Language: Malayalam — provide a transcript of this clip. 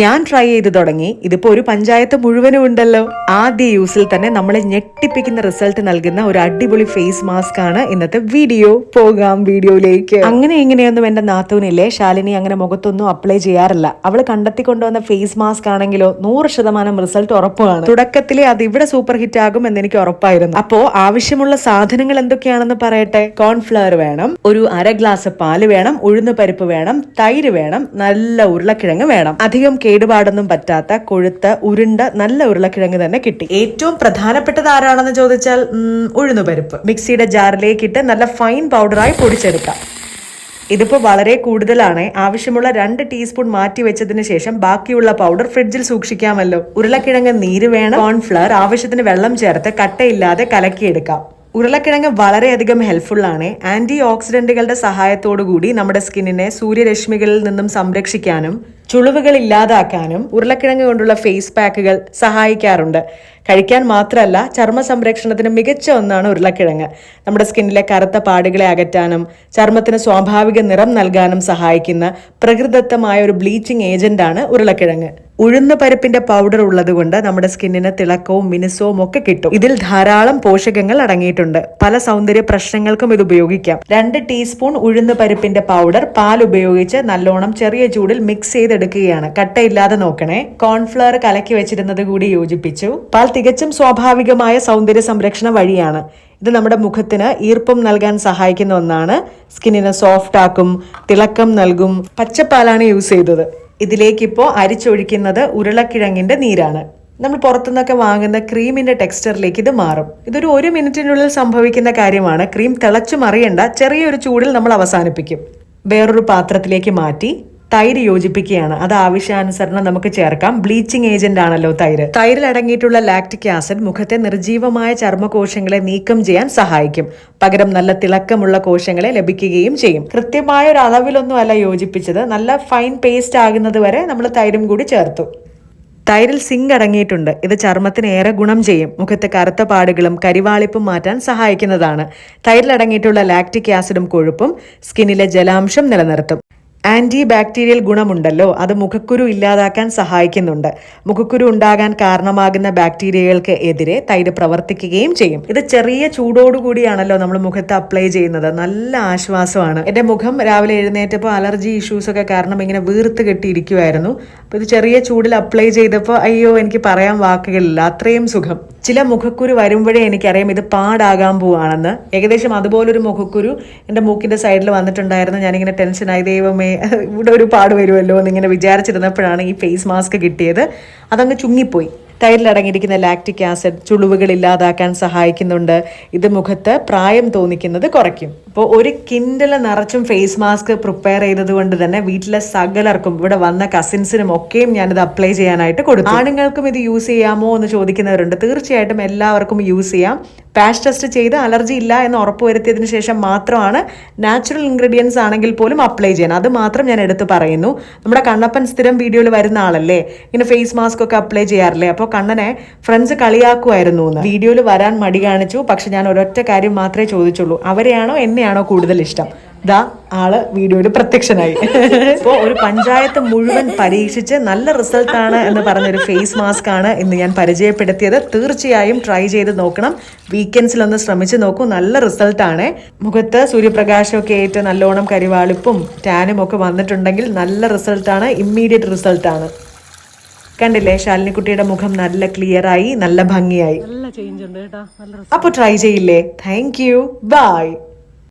ഞാൻ ട്രൈ ചെയ്ത് തുടങ്ങി. ഇതിപ്പോ ഒരു പഞ്ചായത്ത് മുഴുവനും ഉണ്ടല്ലോ ആദ്യ യൂസിൽ തന്നെ നമ്മളെ ഞെട്ടിപ്പിക്കുന്ന റിസൾട്ട് നൽകുന്ന ഒരു അടിപൊളി ഫേസ് മാസ്ക് ആണ് ഇന്നത്തെ വീഡിയോ പോകാം വീഡിയോയിലേക്ക്. അങ്ങനെ ഇങ്ങനെയൊന്നും എന്റെ നാത്തൂനില്ലേ? ശാലിനി അങ്ങനെ മുഖത്തൊന്നും അപ്ലൈ ചെയ്യാറില്ല. അവൾ കണ്ടെത്തി കൊണ്ടുവന്ന ഫേസ് മാസ്ക് ആണെങ്കിലോ നൂറ് ശതമാനം റിസൾട്ട് ഉറപ്പാണ്. തുടക്കത്തിലെ അത് ഇവിടെ സൂപ്പർ ഹിറ്റ് ആകും എന്ന് എനിക്ക് ഉറപ്പായിരുന്നു. അപ്പോ ആവശ്യമുള്ള സാധനങ്ങൾ എന്തൊക്കെയാണെന്ന് പറയട്ടെ? കോൺഫ്ലവർ വേണം ഒരു അര ഗ്ലാസ് പാൽ വേണം ഉഴുന്ന് പരിപ്പ് വേണം തൈര് വേണം നല്ല ഉരുളക്കിഴങ്ങ് വേണം. അധികം കേടുപാടൊന്നും പറ്റാത്ത കൊഴുത്ത ഉരുണ്ട നല്ല ഉരുളക്കിഴങ്ങ് തന്നെ കിട്ടി. ഏറ്റവും പ്രധാനപ്പെട്ടത് ആരാണെന്ന് ചോദിച്ചാൽ ഉഴുന്നുപരിപ്പ്. മിക്സിയുടെ ജാറിലേക്കിട്ട് നല്ല ഫൈൻ പൗഡറായി പൊടിച്ചെടുക്കാം. ഇതിപ്പോൾ വളരെ കൂടുതലാണ്. ആവശ്യമുള്ള രണ്ട് ടീസ്പൂൺ മാറ്റി വെച്ചതിന് ശേഷം ബാക്കിയുള്ള പൗഡർ ഫ്രിഡ്ജിൽ സൂക്ഷിക്കാമല്ലോ. ഉരുളക്കിഴങ്ങ് നീര് വേണം കോൺഫ്ലവർ ആവശ്യത്തിന് വെള്ളം ചേർത്ത് കട്ടയില്ലാതെ കലക്കിയെടുക്കാം. ഉരുളക്കിഴങ്ങ് വളരെയധികം ഹെൽപ്ഫുള്ളാണ് ഓക്സിഡന്റുകളുടെ സഹായത്തോടു കൂടി നമ്മുടെ സ്കിന്നിനെ സൂര്യരശ്മികളിൽ നിന്നും സംരക്ഷിക്കാനും ചുളിവുകൾ ഇല്ലാതാക്കാനും ഉരുളക്കിഴങ്ങ് കൊണ്ടുള്ള ഫേസ് പാക്കുകൾ സഹായിക്കാറുണ്ട്. കഴിക്കാൻ മാത്രമല്ല ചർമ്മ സംരക്ഷണത്തിന് മികച്ച ഒന്നാണ് ഉരുളക്കിഴങ്ങ്. നമ്മുടെ സ്കിന്നിലെ കറുത്ത പാടുകളെ അകറ്റാനും ചർമ്മത്തിന് സ്വാഭാവിക നിറം നൽകാനും സഹായിക്കുന്ന പ്രകൃതിദത്തമായ ഒരു ബ്ലീച്ചിങ് ഏജന്റാണ് ഉരുളക്കിഴങ്ങ്. ഉഴുന്ന് പരിപ്പിന്റെ പൗഡർ ഉള്ളതുകൊണ്ട് നമ്മുടെ സ്കിന്നിന് തിളക്കവും മിനുസവും ഒക്കെ കിട്ടും. ഇതിൽ ധാരാളം പോഷകങ്ങൾ അടങ്ങിയിട്ടുണ്ട്. പല സൗന്ദര്യ പ്രശ്നങ്ങൾക്കും ഇത് ഉപയോഗിക്കാം. രണ്ട് ടീസ്പൂൺ ഉഴുന്ന് പരിപ്പിന്റെ പൗഡർ പാൽ ഉപയോഗിച്ച് നല്ലോണം ചെറിയ ചൂടിൽ മിക്സ് ചെയ്തെടുക്കുകയാണ്. കട്ടയില്ലാതെ നോക്കണേ. കോൺഫ്ലവർ കലക്കി വെച്ചിരുന്നത് കൂടി യോജിപ്പിച്ചു. പാൽ തികച്ചും സ്വാഭാവികമായ സൗന്ദര്യ സംരക്ഷണ വഴിയാണ്. ഇത് നമ്മുടെ മുഖത്തിന് ഈർപ്പം നൽകാൻ സഹായിക്കുന്ന ഒന്നാണ്. സ്കിന്നിനെ സോഫ്റ്റ് ആക്കും തിളക്കം നൽകും. പച്ചപ്പാലാണ് യൂസ് ചെയ്തത്. ഇതിലേക്കിപ്പോൾ അരിച്ചൊഴിക്കുന്നത് ഉരുളക്കിഴങ്ങിന്റെ നീരാണ്. നമ്മൾ പുറത്തുനിന്നൊക്കെ വാങ്ങുന്ന ക്രീമിന്റെ ടെക്സ്ചറിലേക്ക് ഇത് മാറും. ഇതൊരു ഒരു മിനിറ്റിനുള്ളിൽ സംഭവിക്കുന്ന കാര്യമാണ്. ക്രീം തിളച്ചു മറിയണ്ട ചെറിയൊരു ചൂടിൽ നമ്മൾ അവസാനിപ്പിക്കും. വേറൊരു പാത്രത്തിലേക്ക് മാറ്റി തൈര് യോജിപ്പിക്കുകയാണ്. അത് ആവശ്യാനുസരണം നമുക്ക് ചേർക്കാം. ബ്ലീച്ചിങ് ഏജന്റ് ആണല്ലോ തൈര്. തൈരിൽ അടങ്ങിയിട്ടുള്ള ലാക്ടിക് ആസിഡ് മുഖത്തെ നിർജീവമായ ചർമ്മകോശങ്ങളെ നീക്കം ചെയ്യാൻ സഹായിക്കും. പകരം നല്ല തിളക്കമുള്ള കോശങ്ങളെ ലഭിക്കുകയും ചെയ്യും. കൃത്യമായ ഒരു അളവിലൊന്നും അല്ല യോജിപ്പിച്ചത്. നല്ല ഫൈൻ പേസ്റ്റ് ആകുന്നത് വരെ നമ്മൾ തൈരും കൂടി ചേർത്തു. തൈരിൽ സിങ്ക് അടങ്ങിയിട്ടുണ്ട്. ഇത് ചർമ്മത്തിന് ഏറെ ഗുണം ചെയ്യും. മുഖത്തെ കറുത്ത പാടുകളും കരിവാളിപ്പും മാറ്റാൻ സഹായിക്കുന്നതാണ്. തൈരിൽ അടങ്ങിയിട്ടുള്ള ലാക്റ്റിക് ആസിഡും കൊഴുപ്പും സ്കിന്നിലെ ജലാംശം നിലനിർത്തും. ആന്റി ബാക്ടീരിയൽ ഗുണമുണ്ടല്ലോ. അത് മുഖക്കുരു ഇല്ലാതാക്കാൻ സഹായിക്കുന്നുണ്ട്. മുഖക്കുരു ഉണ്ടാകാൻ കാരണമാകുന്ന ബാക്ടീരിയകൾക്ക് എതിരെ തൈര് പ്രവർത്തിക്കുകയും ചെയ്യും. ഇത് ചെറിയ ചൂടോടുകൂടിയാണല്ലോ നമ്മൾ മുഖത്ത് അപ്ലൈ ചെയ്യുന്നത്. നല്ല ആശ്വാസമാണ്. എന്റെ മുഖം രാവിലെ എഴുന്നേറ്റപ്പോൾ അലർജി ഇഷ്യൂസ് ഒക്കെ കാരണം ഇങ്ങനെ വീർത്ത് കെട്ടിയിരിക്കുമായിരുന്നു അപ്പോൾ ഇത് ചെറിയ ചൂടിൽ അപ്ലൈ ചെയ്തപ്പോൾ അയ്യോ എനിക്ക് പറയാൻ വാക്കുകളില്ല. അത്രയും സുഖം. ചില മുഖക്കുരു വരുമ്പോഴേ എനിക്കറിയാം ഇത് പാടാകാൻ പോവാണെന്ന്. ഏകദേശം അതുപോലൊരു മുഖക്കുരു എന്റെ മൂക്കിന്റെ സൈഡിൽ വന്നിട്ടുണ്ടായിരുന്നു. ഞാനിങ്ങനെ ടെൻഷനായി ദൈവമേ ഇവിടെ ഒരു പാട് വരുമല്ലോ എന്നിങ്ങനെ വിചാരിച്ചിരുന്നപ്പോഴാണ് ഈ ഫേസ് മാസ്ക് കിട്ടിയത്. അതങ്ങ് ചുങ്ങിപ്പോയി. തൈരിൽ അടങ്ങിയിരിക്കുന്ന ലാക്റ്റിക് ആസിഡ് ചുളിവുകൾ ഇല്ലാതാക്കാൻ സഹായിക്കുന്നുണ്ട്. ഇത് മുഖത്ത് പ്രായം തോന്നിക്കുന്നത് കുറയ്ക്കും. അപ്പോൾ ഒരു കിൻഡിൽ നിറച്ചും ഫേസ് മാസ്ക് പ്രിപ്പയർ ചെയ്തത് കൊണ്ട് തന്നെ വീട്ടിലെ സകലർക്കും ഇവിടെ വന്ന കസിൻസിനും ഒക്കെയും ഞാനിത് അപ്ലൈ ചെയ്യാനായിട്ട് കൊടുത്തു. ആണുങ്ങൾക്കും ഇത് യൂസ് ചെയ്യാമോ എന്ന് ചോദിക്കുന്നവരുണ്ട്. തീർച്ചയായിട്ടും എല്ലാവർക്കും യൂസ് ചെയ്യാം. പാഷ് ടെസ്റ്റ് ചെയ്ത് അലർജി ഇല്ല എന്ന് ഉറപ്പുവരുത്തിയതിനു ശേഷം മാത്രമാണ് നാച്ചുറൽ ഇൻഗ്രീഡിയൻസ് ആണെങ്കിൽ പോലും അപ്ലൈ ചെയ്യണം അത് മാത്രം ഞാൻ എടുത്ത് പറയുന്നു. നമ്മുടെ കണ്ണപ്പൻ സ്ഥിരം വീഡിയോയിൽ വരുന്ന ആളല്ലേ? ഇങ്ങനെ ഫേസ് മാസ്ക് ഒക്കെ അപ്ലൈ ചെയ്യാറില്ലേ? അപ്പോൾ കണ്ണനെ ഫ്രണ്ട്സ് കളിയാക്കുമായിരുന്നു എന്ന്. വീഡിയോയിൽ വരാൻ മടി കാണിച്ചു. പക്ഷെ ഞാൻ ഒരൊറ്റ കാര്യം മാത്രമേ ചോദിച്ചുള്ളൂ. അവരെയാണോ എന്നെയാണോ കൂടുതൽ ഇഷ്ടം? ദാ ആൾ വീഡിയോയിൽ പ്രത്യക്ഷനായി. ഇപ്പോൾ ഒരു പഞ്ചായത്ത് മുഴുവൻ പരീക്ഷിച്ച് നല്ല റിസൾട്ട് ആണ് എന്ന് പറഞ്ഞൊരു ഫേസ് മാസ്ക് ആണ് ഇന്ന് ഞാൻ പരിചയപ്പെടുത്തിയത്. തീർച്ചയായും ട്രൈ ചെയ്ത് നോക്കണം. വീക്കെൻഡ്സിൽ ഒന്ന് ശ്രമിച്ച് നോക്കൂ. നല്ല റിസൾട്ട് ആണ്. മുഖത്ത് സൂര്യപ്രകാശമൊക്കെ ഏറ്റ് നല്ലോണം കരിവാളിപ്പും ടാനും ഒക്കെ വന്നിട്ടുണ്ടെങ്കിൽ നല്ല റിസൾട്ടാണ് ഇമ്മീഡിയറ്റ് റിസൾട്ടാണ് കണ്ടില്ലേ ശാലിനിക്കുട്ടിയുടെ മുഖം നല്ല ക്ലിയർ ആയി നല്ല ഭംഗിയായി. അപ്പൊ ചേഞ്ച് ഉണ്ട് കേട്ടോ. നല്ല അപ്പോൾ ട്രൈ ചെയ്യില്ലേ? Thank you by